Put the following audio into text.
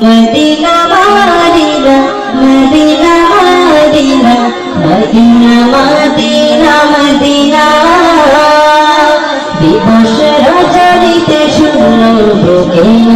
Madina Madina Madina Madina Madina. Madina Madina দিবস রজনীতে শুনল বুকে